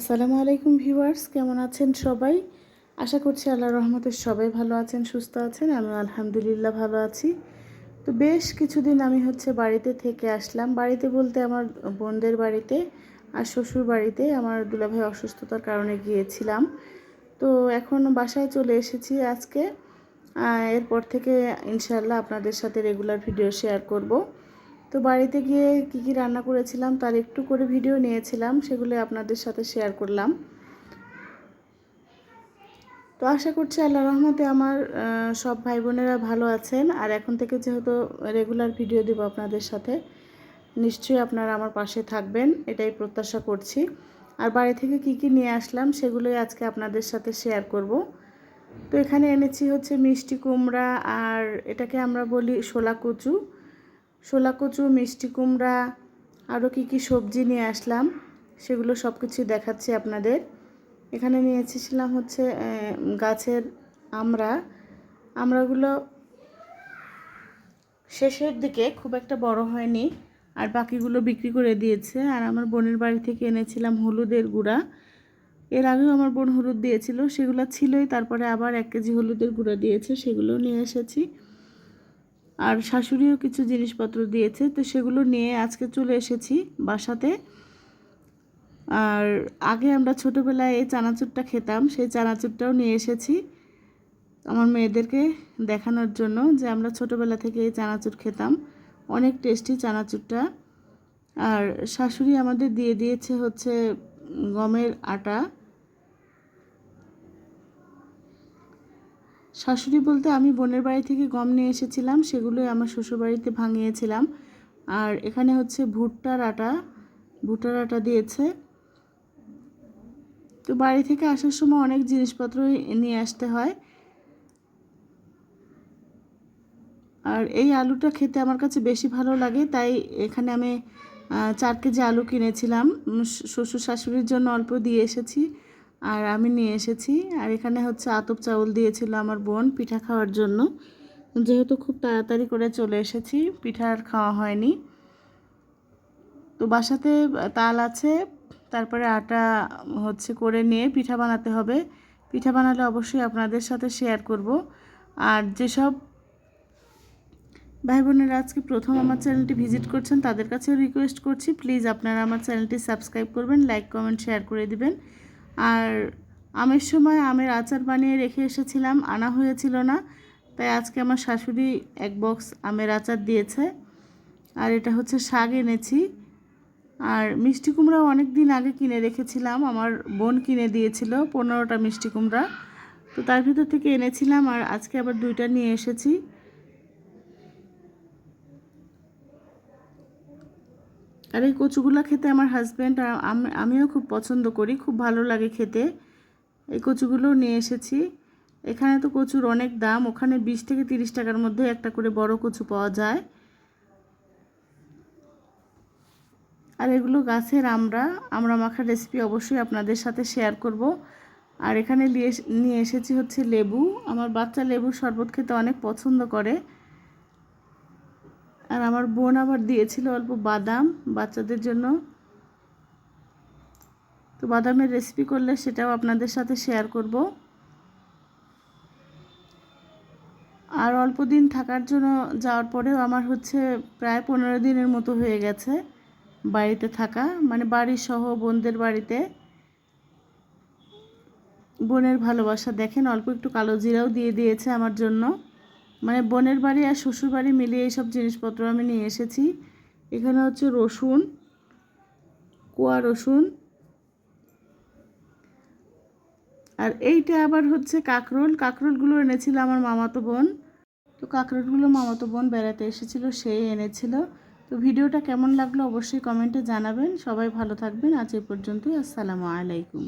আসসালামু আলাইকুম ভিউয়ার্স, কেমন আছেন সবাই? আশা করছি আল্লাহ রহমতের সবাই ভালো আছেন, সুস্থ আছেন আমি আলহামদুলিল্লাহ ভালো আছি। তো বেশ কিছুদিন আমি হচ্ছে বাড়িতে থেকে আসলাম। বাড়িতে বলতে আমার বোনদের বাড়িতে আর শ্বশুর বাড়িতে আমার দুলাভাই অসুস্থতার কারণে গিয়েছিলাম। তো এখন বাসায় চলে এসেছি আজকে। এরপর থেকে ইনশাআল্লাহ আপনাদের সাথে রেগুলার ভিডিও শেয়ার করব। তো বাড়িতে গিয়ে কী কী রান্না করেছিলাম তার একটু করে ভিডিও নিয়েছিলাম, সেগুলো আপনাদের সাথে শেয়ার করলাম। তো আশা করছি আল্লাহ রহমতে আমার সব ভাই বোনেরা ভালো আছেন। আর এখন থেকে যেহেতু রেগুলার ভিডিও দিব আপনাদের সাথে, নিশ্চয়ই আপনারা আমার পাশে থাকবেন, এটাই প্রত্যাশা করছি। আর বাড়ি থেকে কি কি নিয়ে আসলাম সেগুলোই আজকে আপনাদের সাথে শেয়ার করব। তো এখানে এনেছি হচ্ছে মিষ্টি কুমড়া আর এটাকে আমরা বলি শোলা কচু। শোলা কচু মিষ্টি কুমড়া আরও কী কী সবজি নিয়ে আসলাম, সেগুলো সব কিছু দেখাচ্ছি আপনাদের। এখানে নিয়ে এসেছিলাম হচ্ছে গাছের আমরা আমরাগুলো শেষের দিকে খুব একটা বড় হয়নি, আর বাকিগুলো বিক্রি করে দিয়েছে। আর আমার বোনের বাড়ি থেকে এনেছিলাম হলুদের গুঁড়া। এর আগেও আমার বোন হলুদ দিয়েছিল, সেগুলো ছিলই, তারপরে আবার এক কেজি হলুদের গুঁড়া দিয়েছে সেগুলো নিয়ে এসেছি। আর শাশুড়িও কিছু জিনিসপত্র দিয়েছে, তো সেগুলো নিয়ে আজকে চলে এসেছি বাসাতে। আর আগে আমরা ছোটোবেলায় এই চানাচুরটা খেতাম, সেই চানাচুরটাও নিয়ে এসেছি আমার মেয়েদেরকে দেখানোর জন্য যে আমরা ছোটোবেলা থেকে এই চানাচুর খেতাম। অনেক টেস্টি চানাচুরটা। আর শাশুড়ি আমাদের দিয়ে দিয়েছে হচ্ছে গমের আটা। শাশুড়ি বলতে আমি বোনের বাড়ি থেকে গম নিয়ে এসেছিলাম, সেগুলোই আমার শ্বশুরবাড়িতে ভাঙিয়েছিলাম। আর এখানে হচ্ছে ভুট্টার আটা ভুট্টার আটা দিয়েছে। তো বাড়ি থেকে আসার সময় অনেক জিনিসপত্র নিয়ে আসতে হয়। আর এই আলুটা খেতে আমার কাছে বেশি ভালো লাগে, তাই এখানে আমি চার কেজি আলু কিনেছিলাম। শ্বশুর শাশুড়ির জন্য অল্প দিয়ে এসেছি। আর আমি নিয়ে এসেছি। আর এখানে হচ্ছে আতপ চাউল দিয়েছিল আমার বোন পিঠা খাওয়ার জন্য। যেহেতু খুব তাড়াতাড়ি করে চলে এসেছি, পিঠা আর খাওয়া হয়নি। তো বাসাতে তাল আছে, তারপরে আটা হচ্ছে করে নিয়ে পিঠা বানাতে হবে। পিঠা বানালে অবশ্যই আপনাদের সাথে শেয়ার করব। আর যেসব ভাই বোনেরা আজকে প্রথম আমার চ্যানেলটি ভিজিট করছেন, তাদের কাছেও রিকোয়েস্ট করছি প্লিজ আপনারা আমার চ্যানেলটি সাবস্ক্রাইব করবেন লাইক কমেন্ট শেয়ার করে দিবেন। আর আমের সময় আমের আচার বানিয়ে রেখে এসেছিলাম, আনা হয়েছিল না। তাই আজকে আমার শাশুড়ি এক বক্স আমের আচার দিয়েছে। আর এটা হচ্ছে শাক এনেছি। আর মিষ্টি কুমড়া অনেক দিন আগে কিনে রেখেছিলাম, আমার বোন কিনে দিয়েছিল পনেরোটা মিষ্টি কুমড়া। তো তার ভিতর থেকে এনেছিলাম আর আজকে আবার দুইটা নিয়ে এসেছি। আর এই কচুগুলো খেতে আমার হাজব্যান্ড আর আমিও খুব পছন্দ করি, খুব ভালো লাগে খেতে। এই কচুগুলো নিয়ে এসেছি। এখানে তো কচুর অনেক দাম, ওখানে বিশ থেকে তিরিশ টাকার মধ্যে একটা করে বড় কচু পাওয়া যায়। আর এগুলো গাছের আমরা আমরা মাখার রেসিপি অবশ্যই আপনাদের সাথে শেয়ার করব। আর এখানে নিয়ে এসেছি হচ্ছে লেবু। আমার বাচ্চা লেবুর শরবত খেতে অনেক পছন্দ করে। আর আমার বোন আবার দিয়েছিল অল্প বাদাম বাচ্চাদের জন্য। তো বাদামের রেসিপি করলে সেটাও আপনাদের সাথে শেয়ার করব। আর অল্প দিন থাকার জন্য যাওয়ার পরেও আমার হচ্ছে প্রায় পনেরো দিনের মতো হয়ে গেছে বাড়িতে থাকা মানে বাড়ি সহ বোনদের বাড়িতে। বোনের ভালোবাসা দেখেন, অল্প একটু কালো জিরাও দিয়ে দিয়েছে আমার জন্য। মানে বোনের বাড়ি আর শ্বশুর বাড়ি মিলিয়ে এইসব জিনিসপত্র আমি নিয়ে এসেছি। এখানে হচ্ছে রসুন, কোয়া রসুন। আর এইটা আবার হচ্ছে কাঁকরোল। কাঁকরোলগুলো এনেছিল আমার মামাতো বোন। তো কাঁকরোলগুলো মামাতো বোন বেড়াতে এসেছিল সেই এনেছিল। তো ভিডিওটা কেমন লাগল অবশ্যই কমেন্টে জানাবেন। সবাই ভালো থাকবেন। আজ এ পর্যন্তই। আসসালামু আলাইকুম।